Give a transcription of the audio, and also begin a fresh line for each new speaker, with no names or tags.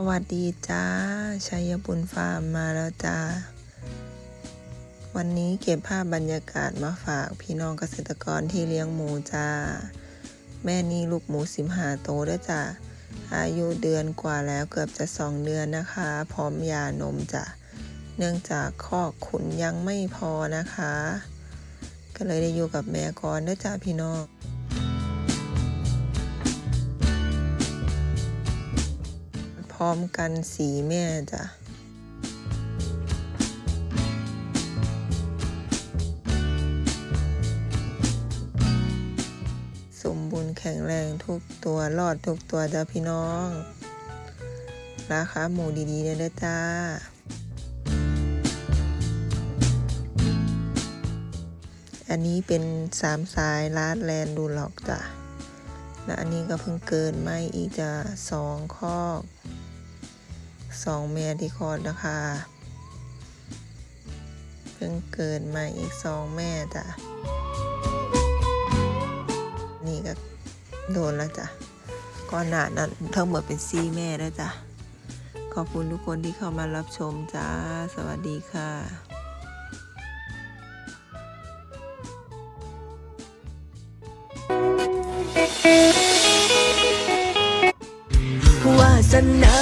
สวัสดีจ้าชัยบุญฟาร์มมาแล้วจ้า วันนี้เก็บภาพบรรยากาศมาฝากพี่น้องเกษตรกรที่เลี้ยงหมูจ้า แม่นี่ลูกหมูสิมหาโตด้วยจ้าอายุเดือนกว่าแล้วเกือบจะสองเดือนนะคะ พร้อมยานมจ้ะเนื่องจากคอกขุนยังไม่พอนะคะ ก็เลยได้อยู่กับแม่ก่อนด้วยจ้าพี่น้อง ร้อมกันสีแม่จ้ะสมบูรณ์แข็งแรงทุกตัวรอดทุกตัวจ้าพี่น้อง ราคาหมูดีๆเนี่ยนะจ้าอันนี้เป็นสามสายลาดแลนดูหลอกจ้ะและอันนี้ก็เพิ่งเกินไม่อีกจะสองคอ กสองแม่ที่คลอดนะคะเพิ่งเกิดมาอีกสองแม่จ้ะ นี่ก็โดนแล้วจ้ะก่อนหน้านั้นทั้งหมดเป็นซี่แม่แล้วจ้ะ ขอบคุณทุกคนที่เข้ามารับชมจ้า สวัสดีค่ะ
วาสนา